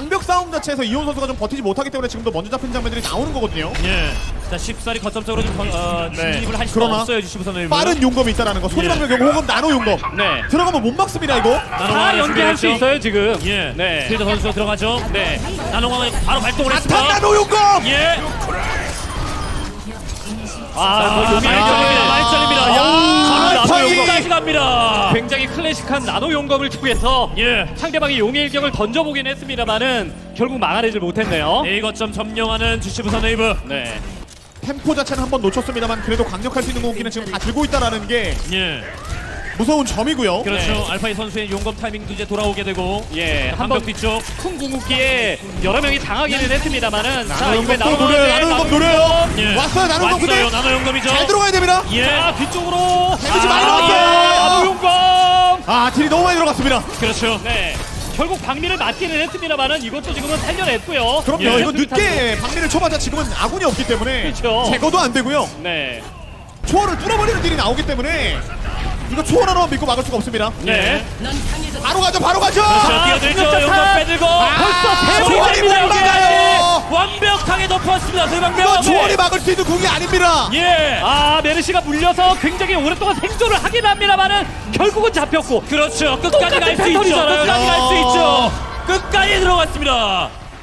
방벽 싸움 자체에서 이온 선수가 좀 버티지 못하기 때문에 지금도 먼저 잡힌 장면들이 나오는 거거든요. 예. 자 쉽사리 거점적으로 좀 어, 네. 진입을 할 수가 그러나 없어요 주시부 선수. 빠른 용검이 있다라는 거. 소리방벽 용검 혹은 나노 용검. 네. 들어가면 못 막습니다 이거. 다 연계할 수 있어요 지금. 예. 네. 필드 선수가 들어가죠. 네. 나노광을 바로 발동을 했습니다. 나노 용검. 예. 아, 뭐 아, 용의 많이 잘립니다. 많이 잘립니다. 아, 야, 나노 나노 용검. 용까지 갑니다. 굉장히 클래식한 나노 용검을 통해서 예. 상대방이 용의 일격을 던져보긴 했습니다만은 결국 막아내질 못했네요. A 거점 점령하는 주시부 선 웨이브. 네. 템포 자체는 한번 놓쳤습니다만 그래도 강력할 수 있는 공기는 지금 다 들고 있다라는 게 예. 무서운 점이고요. 그렇죠. 네. 알파이 선수의 용검 타이밍도 이제 돌아오게 되고. 예. 한번 한번 뒤쪽. 큰 궁극기에 여러 명이 당하기는 했습니다만은 자 나노 이번에 용검 또 노려요. 나노 용검 노려요. 예. 왔어요 나노 용검 근데 왔어요. 나노 용검이죠. 잘 들어가야 됩니다. 예. 자 뒤쪽으로 데미지 많이 아 딜이 너무 많이 들어갔습니다. 그렇죠. 네. 결국 박미를 맞기는 했습니다만은 이것도 지금은 살려냈고요. 그럼요. 예. 이거 늦게 박리를 쳐봤자 지금은 아군이 없기 때문에 그렇죠. 제거도 안 되고요. 네. 초월을 뚫어버리는 딜이 나오기 때문에 이거 초월 하나만 믿고 막을 수가 없습니다. 네. 바로 가죠, 바로 가죠. 자, 뛰어들죠. 이거 대방대왕. 초월이 막을 수 있는 궁이 아닙니다. 예. 아 메르시가 물려서 굉장히 오랫동안 생존을 하긴 합니다만은 결국은 잡혔고 그렇죠. 끝까지 갈 수 있죠. 끝까지 갈수 어. 있죠. 끝까지 들어갔습니다.